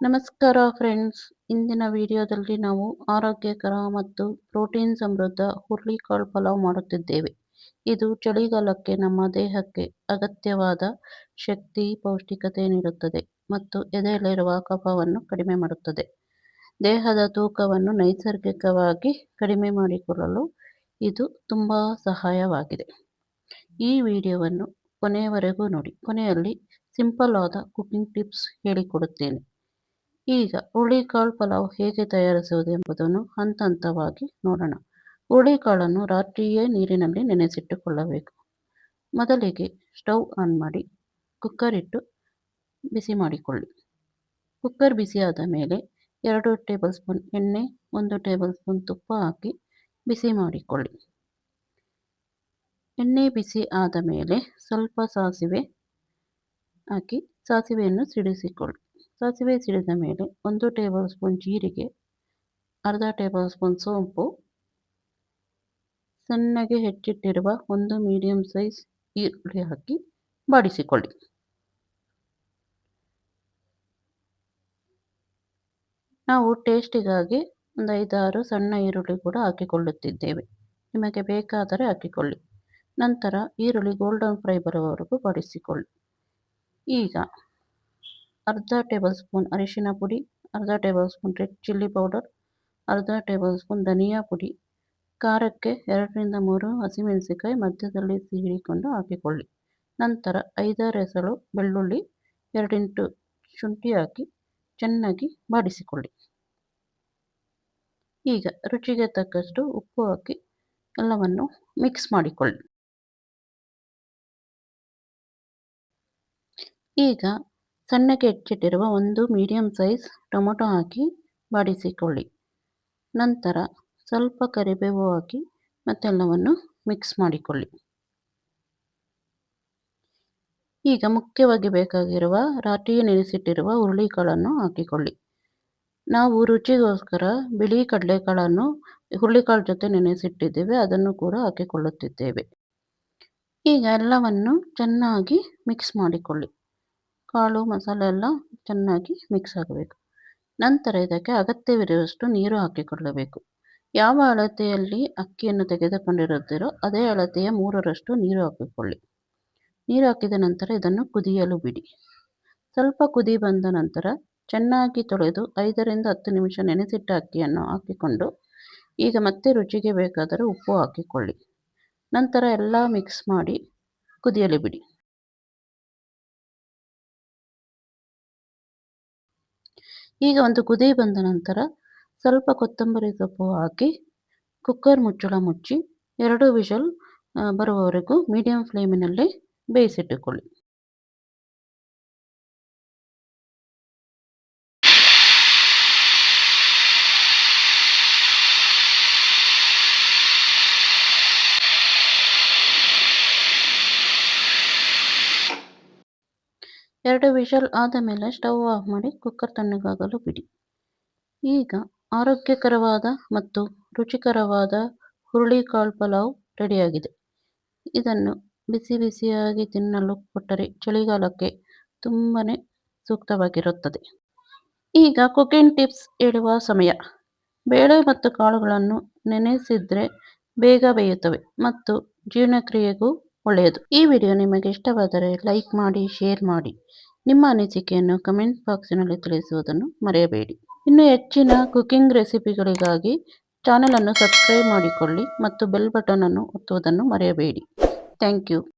ನಮಸ್ಕಾರ ಫ್ರೆಂಡ್ಸ್ ಇಂದಿನ ವಿಡಿಯೋದಲ್ಲಿ ನಾವು ಆರೋಗ್ಯಕರ ಮತ್ತು ಪ್ರೋಟೀನ್ ಸಮೃದ್ಧ ಹುರುಳಿಕಾಳು ಪಲಾವ್ ಮಾಡುತ್ತಿದ್ದೇವೆ. ಇದು ಚಳಿಗಾಲಕ್ಕೆ ನಮ್ಮ ದೇಹಕ್ಕೆ ಅಗತ್ಯವಾದ ಶಕ್ತಿ, ಪೌಷ್ಟಿಕತೆ ನೀಡುತ್ತದೆ ಮತ್ತು ಎದೆಯಲ್ಲಿರುವ ಕಫವನ್ನು ಕಡಿಮೆ ಮಾಡುತ್ತದೆ. ದೇಹದ ತೂಕವನ್ನು ನೈಸರ್ಗಿಕವಾಗಿ ಕಡಿಮೆ ಮಾಡಿಕೊಳ್ಳಲು ಇದು ತುಂಬ ಸಹಾಯವಾಗಿದೆ. ಈ ವಿಡಿಯೋವನ್ನು ಕೊನೆಯವರೆಗೂ ನೋಡಿ. ಕೊನೆಯಲ್ಲಿ ಸಿಂಪಲ್ ಆದ ಕುಕಿಂಗ್ ಟಿಪ್ಸ್ ಹೇಳಿಕೊಡುತ್ತೇನೆ. ಈಗ ಹುರುಳಿಕಾಳು ಪಲಾವ್ ಹೇಗೆ ತಯಾರಿಸುವುದು ಎಂಬುದನ್ನು ಹಂತ ಹಂತವಾಗಿ ನೋಡೋಣ. ಹುರುಳಿಕಾಳನ್ನು ರಾತ್ರಿಯೇ ನೀರಿನಲ್ಲಿ ನೆನೆಸಿಟ್ಟುಕೊಳ್ಳಬೇಕು. ಮೊದಲಿಗೆ ಸ್ಟವ್ ಆನ್ ಮಾಡಿ ಕುಕ್ಕರ್ ಇಟ್ಟು ಬಿಸಿ ಮಾಡಿಕೊಳ್ಳಿ. ಕುಕ್ಕರ್ ಬಿಸಿಯಾದ ಮೇಲೆ ಎರಡು ಟೇಬಲ್ ಸ್ಪೂನ್ ಎಣ್ಣೆ, ಒಂದು ಟೇಬಲ್ ಸ್ಪೂನ್ ತುಪ್ಪ ಹಾಕಿ ಬಿಸಿ ಮಾಡಿಕೊಳ್ಳಿ. ಎಣ್ಣೆ ಬಿಸಿ ಆದ ಮೇಲೆ ಸ್ವಲ್ಪ ಸಾಸಿವೆ ಹಾಕಿ ಸಾಸಿವೆಯನ್ನು ಸಿಡಿಸಿಕೊಳ್ಳಿ. ಸಾಸಿವೆ ಸಿಡಿದ ಮೇಲೆ ಒಂದು ಟೇಬಲ್ ಸ್ಪೂನ್ ಜೀರಿಗೆ, ಅರ್ಧ ಟೇಬಲ್ ಸ್ಪೂನ್ ಸೋಂಪು, ಸಣ್ಣಗೆ ಹೆಚ್ಚಿಟ್ಟಿರುವ ಒಂದು ಮೀಡಿಯಂ ಸೈಜ್ ಈರುಳ್ಳಿ ಹಾಕಿ ಬಾಡಿಸಿಕೊಳ್ಳಿ. ನಾವು ಟೇಸ್ಟಿಗಾಗಿ ಒಂದು ಐದಾರು ಸಣ್ಣ ಈರುಳ್ಳಿ ಕೂಡ ಹಾಕಿಕೊಳ್ಳುತ್ತಿದ್ದೇವೆ. ನಿಮಗೆ ಬೇಕಾದರೆ ಹಾಕಿಕೊಳ್ಳಿ. ನಂತರ ಈರುಳ್ಳಿ ಗೋಲ್ಡನ್ ಫ್ರೈ ಬರುವವರೆಗೂ ಬಾಡಿಸಿಕೊಳ್ಳಿ. ಈಗ ಅರ್ಧ ಟೇಬಲ್ ಸ್ಪೂನ್ ಅರಿಶಿನ ಪುಡಿ, ಅರ್ಧ tablespoon red chilli powder, ಅರ್ಧ ಟೇಬಲ್ ಸ್ಪೂನ್ ಧನಿಯಾ ಪುಡಿ. ಖಾರಕ್ಕೆ ಎರಡರಿಂದ ಮೂರು ಹಸಿಮೆಣಸಿಕಾಯಿ ಮಧ್ಯದಲ್ಲಿ ಸೀಳಿಕೊಂಡು ಹಾಕಿಕೊಳ್ಳಿ. ನಂತರ ಐದಾರು ಎಸಳು ಬೆಳ್ಳುಳ್ಳಿ, ಎರಡೆಂಟು ಶುಂಠಿ ಹಾಕಿ ಚೆನ್ನಾಗಿ ಬಾಡಿಸಿಕೊಳ್ಳಿ. ಈಗ ರುಚಿಗೆ ತಕ್ಕಷ್ಟು ಉಪ್ಪು ಹಾಕಿ ಎಲ್ಲವನ್ನು ಮಿಕ್ಸ್ ಮಾಡಿಕೊಳ್ಳಿ. ಈಗ ಸಣ್ಣಗೆ ಹೆಚ್ಚಿಟ್ಟಿರುವ ಒಂದು ಮೀಡಿಯಮ್ ಸೈಜ್ ಟೊಮೊಟೊ ಹಾಕಿ ಬಾಡಿಸಿಕೊಳ್ಳಿ. ನಂತರ ಸ್ವಲ್ಪ ಕರಿಬೇವು ಹಾಕಿ ಮತ್ತೆಲ್ಲವನ್ನು ಮಿಕ್ಸ್ ಮಾಡಿಕೊಳ್ಳಿ. ಈಗ ಮುಖ್ಯವಾಗಿ ಬೇಕಾಗಿರುವ ರಾಟಿಗೆ ನೆನೆಸಿಟ್ಟಿರುವ ಹುರುಳಿಕಾಳನ್ನು ಹಾಕಿಕೊಳ್ಳಿ. ನಾವು ರುಚಿಗೋಸ್ಕರ ಬಿಳಿ ಕಡಲೆಕಾಳನ್ನು ಹುರುಳಿಕಾಳು ಜೊತೆ ನೆನೆಸಿಟ್ಟಿದ್ದೇವೆ, ಅದನ್ನು ಕೂಡ ಹಾಕಿಕೊಳ್ಳುತ್ತಿದ್ದೇವೆ. ಈಗ ಎಲ್ಲವನ್ನು ಚೆನ್ನಾಗಿ ಮಿಕ್ಸ್ ಮಾಡಿಕೊಳ್ಳಿ. ಕಾಳು, ಮಸಾಲೆ ಎಲ್ಲ ಚೆನ್ನಾಗಿ ಮಿಕ್ಸ್ ಆಗಬೇಕು. ನಂತರ ಇದಕ್ಕೆ ಅಗತ್ಯವಿರುವಷ್ಟು ನೀರು ಹಾಕಿಕೊಳ್ಳಬೇಕು. ಯಾವ ಅಳತೆಯಲ್ಲಿ ಅಕ್ಕಿಯನ್ನು ತೆಗೆದುಕೊಂಡಿರುತ್ತೀರೋ ಅದೇ ಅಳತೆಯ ಮೂರರಷ್ಟು ನೀರು ಹಾಕಿಕೊಳ್ಳಿ. ನೀರು ಹಾಕಿದ ನಂತರ ಇದನ್ನು ಕುದಿಯಲು ಬಿಡಿ. ಸ್ವಲ್ಪ ಕುದಿ ಬಂದ ನಂತರ ಚೆನ್ನಾಗಿ ತೊಳೆದು ಐದರಿಂದ ಹತ್ತು ನಿಮಿಷ ನೆನೆಸಿಟ್ಟ ಅಕ್ಕಿಯನ್ನು ಹಾಕಿಕೊಂಡು ಈಗ ಮತ್ತೆ ರುಚಿಗೆ ಬೇಕಾದರೆ ಉಪ್ಪು ಹಾಕಿಕೊಳ್ಳಿ. ನಂತರ ಎಲ್ಲ ಮಿಕ್ಸ್ ಮಾಡಿ ಕುದಿಯಲು ಬಿಡಿ. ಈಗ ಒಂದು ಕುದಿ ಬಂದ ನಂತರ ಸ್ವಲ್ಪ ಕೊತ್ತಂಬರಿ ಸೊಪ್ಪು ಹಾಕಿ ಕುಕ್ಕರ್ ಮುಚ್ಚಳ ಮುಚ್ಚಿ ಎರಡು ವಿಷಲ್ ಬರುವವರೆಗೂ ಮೀಡಿಯಂ ಫ್ಲೇಮಿನಲ್ಲಿ ಬೇಯಿಸಿಟ್ಟುಕೊಳ್ಳಿ. ಎರಡು ವಿಷಲ್ ಆದ ಮೇಲೆ ಸ್ಟವ್ ಆಫ್ ಮಾಡಿ ಕುಕ್ಕರ್ ತಣ್ಣಗಾಗಲು ಬಿಡಿ. ಈಗ ಆರೋಗ್ಯಕರವಾದ ಮತ್ತು ರುಚಿಕರವಾದ ಹುರುಳಿಕಾಳು ಪಲಾವ್ ರೆಡಿಯಾಗಿದೆ. ಇದನ್ನು ಬಿಸಿ ಬಿಸಿಯಾಗಿ ತಿನ್ನಲು ಕೊಟ್ಟರೆ ಚಳಿಗಾಲಕ್ಕೆ ತುಂಬಾ ಸೂಕ್ತವಾಗಿರುತ್ತದೆ. ಈಗ ಕುಕಿಂಗ್ ಟಿಪ್ಸ್ ಹೇಳುವ ಸಮಯ. ಬೇಳೆ ಮತ್ತು ಕಾಳುಗಳನ್ನು ನೆನೆಸಿದರೆ ಬೇಗ ಬೇಯುತ್ತವೆ ಮತ್ತು ಜೀರ್ಣಕ್ರಿಯೆಗೂ ಒಳ್ಳೆಯದು. ಈ ವಿಡಿಯೋ ನಿಮಗೆ ಇಷ್ಟವಾದರೆ ಲೈಕ್ ಮಾಡಿ, ಶೇರ್ ಮಾಡಿ. ನಿಮ್ಮ ಅನಿಸಿಕೆಯನ್ನು ಕಮೆಂಟ್ ಬಾಕ್ಸಿನಲ್ಲಿ ತಿಳಿಸುವುದನ್ನು ಮರೆಯಬೇಡಿ. ಇನ್ನು ಹೆಚ್ಚಿನ ಕುಕಿಂಗ್ ರೆಸಿಪಿಗಳಿಗಾಗಿ ಚಾನಲನ್ನು ಸಬ್ಸ್ಕ್ರೈಬ್ ಮಾಡಿಕೊಳ್ಳಿ ಮತ್ತು ಬೆಲ್ ಬಟನ್ ಅನ್ನು ಒತ್ತುವುದನ್ನು ಮರೆಯಬೇಡಿ. Thank you.